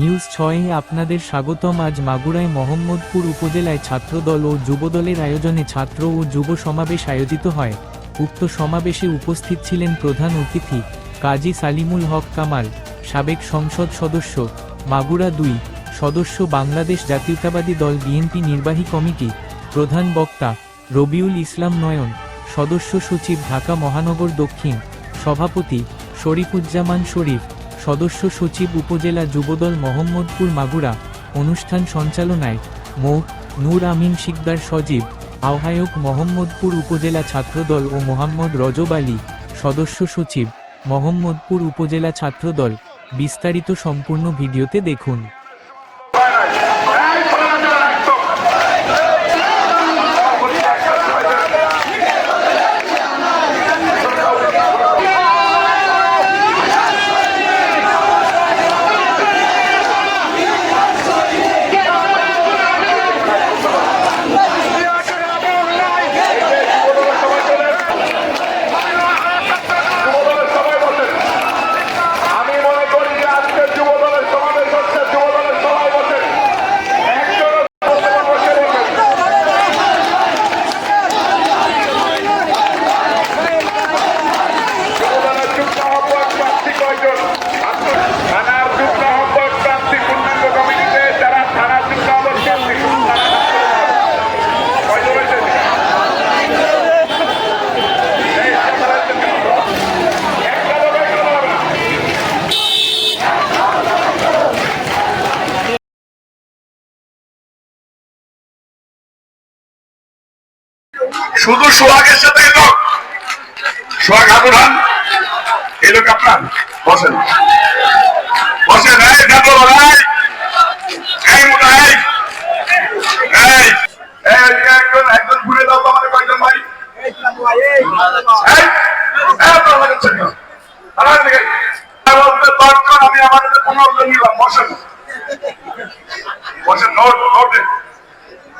News ছয়ে আপনাদের স্বাগতম। আজ মাগুরায় মোহাম্মদপুর উপজেলায় ছাত্রদল ও যুবদলের আয়োজনে ছাত্র ও যুব সমাবেশ আয়োজিত হয়। উক্ত সমাবেশে উপস্থিত ছিলেন প্রধান অতিথি কাজী সালিমুল হক কামাল, সাবেক সংসদ সদস্য মাগুরা দুই, সদস্য বাংলাদেশ জাতীয়তাবাদী দল বিএনপি নির্বাহী কমিটি, প্রধান বক্তা রবিউল ইসলাম নয়ন, সদস্য সচিব ঢাকা মহানগর দক্ষিণ, সভাপতি শরীফুজ্জামান শরীফ সদস্য সচিব উপজেলা যুবদল মোহাম্মদপুর মাগুরা, অনুষ্ঠান সঞ্চালনায় মো. নূর আমিন শিকদার সজীব, আহ্বায়ক মোহাম্মদপুর উপজেলা ছাত্রদল ও মোহাম্মদ রজব আলী, সদস্য সচিব মোহাম্মদপুর উপজেলা ছাত্রদল, বিস্তারিত সম্পূর্ণ ভিডিওতে দেখুন আমি মনে করি যে আজকে যুব দলের সমাবেশ হচ্ছে যুব দলের সবাই বসে একজন বসে বলবেন যুবদলের যুগ্ম আহ্বায়ক প্রার্থী কয়জন থানার যুগ্ম আহ্বায়ক প্রার্থী পূর্ণাঙ্গ কমিটিতে যারা থানার যুগ্ম আহ্বায়ক প্রার্থী কয়জন হয়েছে এই, একটা লোক একটা লোক। শুধু সোহাগের সাথে এই লোক সোহাগ হাত উঠান এই লোক আপনার? বসেন। বসেন, এই কেন? আমি বসেন। নোট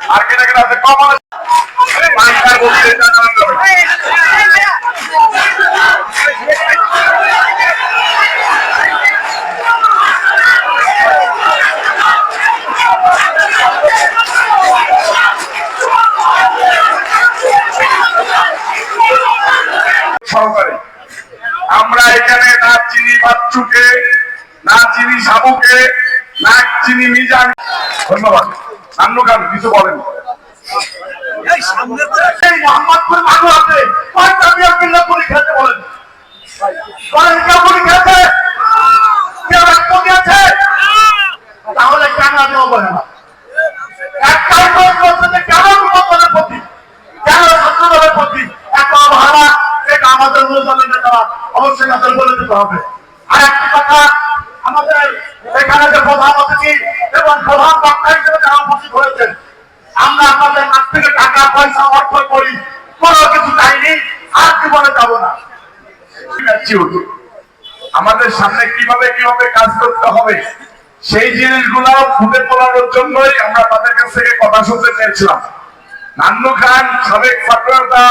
আর কেটে কেটে আছে পাঁচটার মধ্যে এটা জানাতে হবে। সহকারে আমরা এখানে না চিনি না চিনি সাবুকে না চিনি মিজান। ধন্যবাদ। নান্নু খান কিছু বলেন। মোহাম্মদপুর মানুষ আছে। কয়টা বিয়ার কিল্লা পরীক্ষা বলেন। বলেন পরীক্ষা আছে কেউ রাষ্ট্রপতি আছে তাহলে কেন আমি বলে না? একটাই প্রশ্ন হচ্ছে যে কেন যুবদলের প্রতি কেন ছাত্রদলের প্রতি এত এটা আমাদের অবশ্যই তাদের বলে দিতে হবে। আমাদের এখানে সামনে কীভাবে কীভাবে কাজ করতে হবে, সেই জিনিসগুলো ফুটে তোলানোর জন্যই আমরা তাদের কাছ থেকে কথা শুনতে চেয়েছিলাম। নান্নু খান, সাবেক ছাত্রনেতা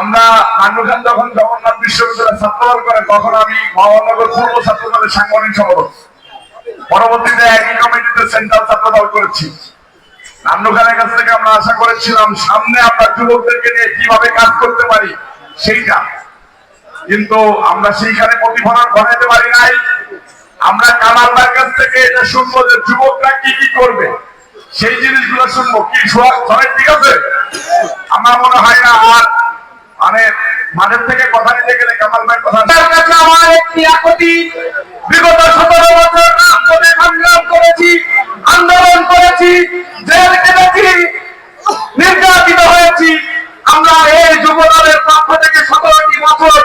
আমরা খান যখন জগন্নাথ বিশ্ববিদ্যালয়ে ছাত্রদল করে, তখন আমি মহানগর পূর্ব ছাত্রদলের সাংগঠনিক সম্পাদক পরবর্তীতে একই কমিটিতে সেন্ট্রাল ছাত্রদল করেছি। নান্নু খানের কাছ থেকে আমরা আশা করেছিলাম, সামনে আমরা যুবকদেরকে নিয়ে কীভাবে কাজ করতে পারি, সেইটা। কিন্তু আমরা সেইখানে প্রতিফলন ঘটাতে পারি নাই। আমরা কামালদার কাছ থেকে এটা শুনব যে যুবকরা কি কি করবে। সেই জিনিসগুলো শুনব। কি সোহাগ ঠিক আছে? আমার মনে হয় না আর মানে মাঠের থেকে কথা নিতে গেলে কামাল কথা তার কাছে আমার একটি বিগত সতেরো বছর করেছি, আন্দোলন করেছি, জেল কেটেছি নির্যাতিত হয়েছি। আমরা এই যুবদলের পক্ষ থেকে সতেরোটি বছর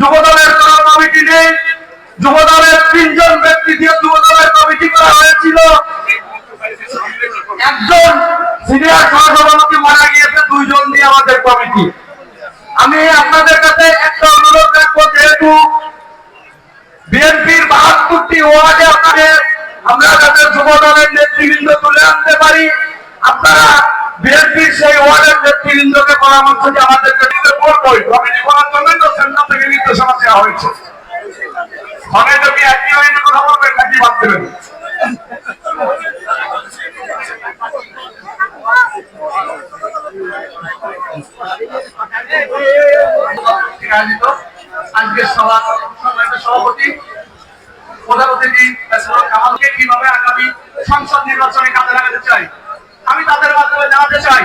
যুবদলের কোন কমিটি নেই যুবদলের তিনজন ব্যক্তি দিয়ে যুবদলের কমিটি করা হয়েছিল। একজন সিনিয়র সহসভাপতি মারা গিয়েছে, দুইজন দিয়ে আমাদের কমিটি। আমি আপনাদের কাছে একটা অনুরোধ রাখব, যেহেতু বিএনপির বাহাত্তরটি ওয়ার্ডে আপনাদের, আমরা যাতে যুব দলের নেতৃবৃন্দ তুলে আনতে পারি। আপনারা বিএনপির সেই ওয়ার্ডের নেতৃবৃন্দকে পরামর্শ দিয়ে আমাদেরকে দিতে বলবই। কমিটি করার জন্যই তো সেন্টার থেকে নির্দেশনা দেওয়া হয়েছে। ফোনে যদি একই লাইনে কথা বলবেন নাকি বাদ দেবেন? আমি তাদের মাধ্যমে জানাতে চাই,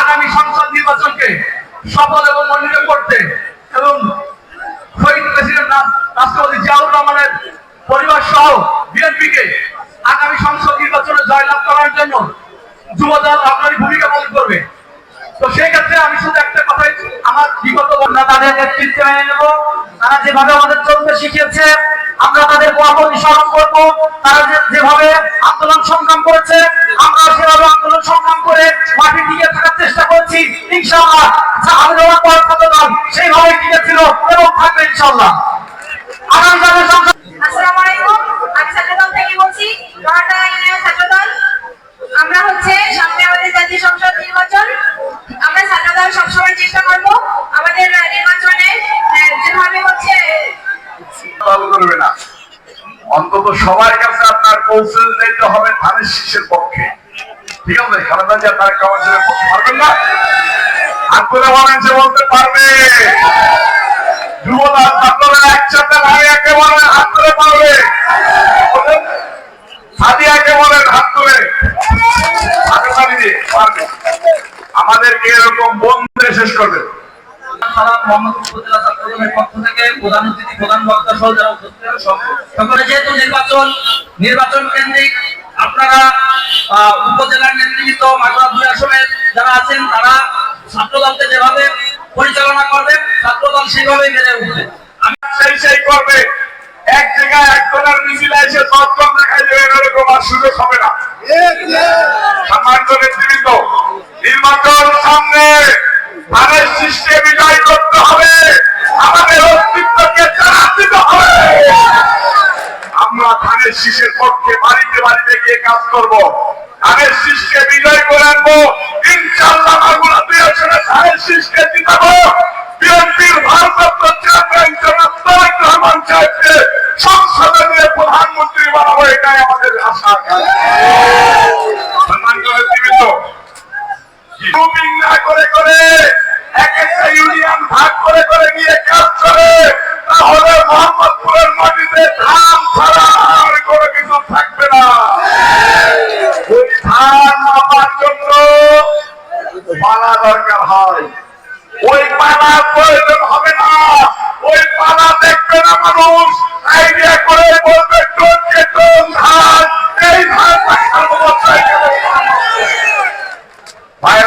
আগামী সংসদ নির্বাচনকে সফল এবং মনোনীত করতে এবং শহীদ প্রেসিডেন্ট রাষ্ট্রপতি জিয়াউর রহমানের পরিবার সহ বিএনপিকে আগামী সংসদ নির্বাচনে জয়লাভ করার জন্য যুবদল আপনারই ভূমিকা পালন করবে। তো সেই ক্ষেত্রে আমি শুধু একটা কথাই, আমার বিগত আমরা তাদের নেতৃত্বে মেনে নেব। তারা যেভাবে আমাদের চলতে শিখিয়েছে, আমরা তাদের মত স্মরণ করব। তারা যেভাবে আন্দোলন সংগ্রাম করেছে, আমরা সেভাবে আন্দোলন সংগ্রাম করে মাটির দিকে থাকার চেষ্টা করেছি। ইনশাল্লাহ আন্দোলন দল সেইভাবে টিকে ছিল এবং থাকবে ইনশাআল্লাহ। আগামীকালের সংসদ ঠিক আছে খালেদা জিয়া তার কামাশের পক্ষে পারবেন না? আপনারা বলেন যে বলতে পারবে। যুবদল ছাত্ররা একসাথে একে বলেন হাত ধরে পারবে। হাত হাতে নির্বাচন কেন্দ্রিক আপনারা উপজেলার নেতৃত্ব মাগুরা দুই আসনের যারা আছেন, তারা ছাত্রদলকে যেভাবে পরিচালনা করবেন, ছাত্রদল সেইভাবেই বেড়ে উঠবে। আমি সেই সেই করবে। এক জায়গায় একজনের মিছিল এসে দেখাই দেবে, এরকম আর সুযোগ হবে না। সম্মানিত নেতৃবৃন্দ, নির্বাচন সামনে ধানের সৃষ্টি বিজয় করতে হবে। আমাদের অস্তিত্বকে দিতে হবে। আমরা ধানের শীষের পক্ষে বাড়িতে বাড়িতে গিয়ে কাজ করব। ধানের শীষকে বিজয় করে আনব। ইনশাল্লাহ দুই আসনে ধানের বিএনপির ভারপ্রাপ্ত চেয়ারম্যান জনাব রহমান সাহেবকে সংসদে নিয়ে প্রধানমন্ত্রী বানাবো, এটাই আমাদের আশা। ইউনিয়ন ভাগ করে করে নিয়ে কাজ করে, তাহলে মোহাম্মদপুরের মাটিতে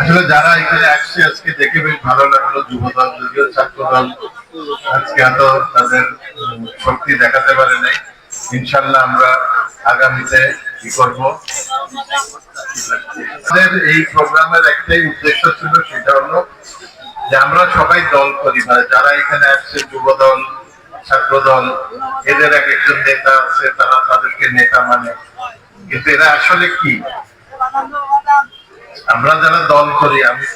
আসলে যারা এখানে আসছে, আজকে দেখে বেশ ভালো লাগল। যুবদল যদিও ছাত্রদল আজকে এত তাদের শক্তি দেখাতে পারে নাই। ইনশাল্লাহ আমরা আগামীতে কি করব? আমাদের এই প্রোগ্রামের একটাই উদ্দেশ্য ছিল সেটা হলো যে আমরা সবাই দল মানে যারা এখানে আসছে, যুবদল, ছাত্রদল, এদের এক একজন নেতা আছে, তারা তাদেরকে নেতা মানে। কিন্তু এরা আসলে কি? আমরা যারা দল করি, আমি,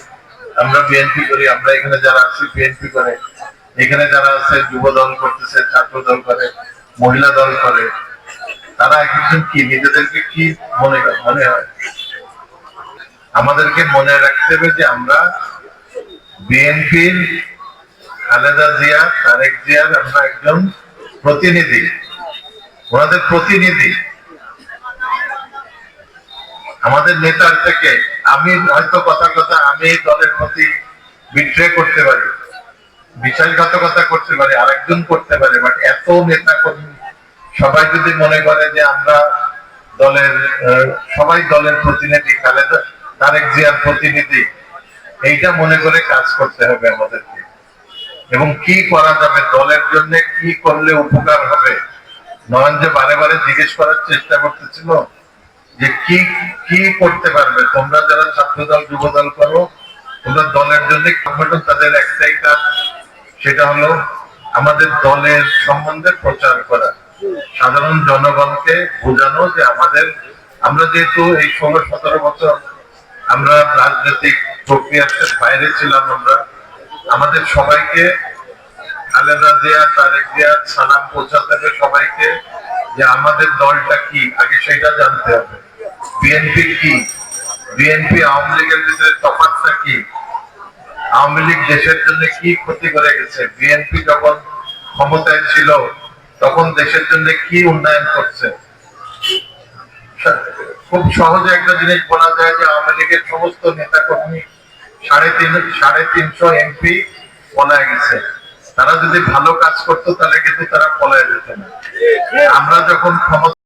আমরা বিএনপি করি, আমরা এখানে যারা আছি বিএনপি করে। এখানে যারা আছে, যুব দল করতেছে, ছাত্র দল করে, মহিলা দল করে, তারা এক একজন কি? নিজেদেরকে কি মনে মনে হয়? আমাদেরকে মনে রাখতে হবে যে আমরা বিএনপির খালেদা জিয়া, তারেক জিয়ার আমরা একজন প্রতিনিধি। ওনাদের প্রতিনিধি। আমাদের নেতার থেকে আমি হয়তো কথা কথা আমি দলের প্রতি বিট্রে করতে পারি, বিশ্বাসঘাতকতা করতে পারি, আরেকজন করতে পারে বাট এত নেতা কর্মী সবাই যদি মনে করে যে আমরা দলের সবাই দলের প্রতিনিধি, খালেদা, তারেক জিয়ার প্রতিনিধি, এইটা মনে করে কাজ করতে হবে আমাদেরকে। এবং কি করা যাবে, দলের জন্য কি করলে উপকার হবে? নয়ন যে বারে বারে জিজ্ঞেস করার চেষ্টা করতেছিল যে কি কি করতে পারবে? তোমরা যারা ছাত্রদল, যুবদল করো, তোমরা দলের জন্য সংগঠন তাদের একটাই কাজ সেটা হলো আমাদের দলের সম্বন্ধে প্রচার করা। সাধারণ জনগণকে বোঝানো যে আমাদের, আমরা যেহেতু এই ষোলো, সতেরো বছর আমরা রাজনৈতিক প্রক্রিয়াতে বাইরে ছিলাম আমরা, আমাদের সবাইকে খালেদা জিয়া, তারেক জিয়া, সালাম পৌঁছাতে হবে সবাইকে যে আমাদের দলটা কি, আগে সেটা জানতে হবে। বিএনপি কি? বিএনপি আওয়ামী লীগের ভিতরে তফাৎটা কি? আওয়ামী লীগ দেশের জন্য কি ক্ষতি করে গেছে? বিএনপি যখন ক্ষমতায় ছিল, তখন দেশের জন্য কি উন্নয়ন করছে? খুব সহজে একটা জিনিস বলা যায় যে আওয়ামী লীগের সমস্ত নেতা কর্মী সাড়ে তিন, সাড়ে তিনশো এমপি পলায় গেছে। তারা যদি ভালো কাজ করতো, তাহলে কিন্তু তারা পলায় যেত না। আমরা যখন ক্ষমতা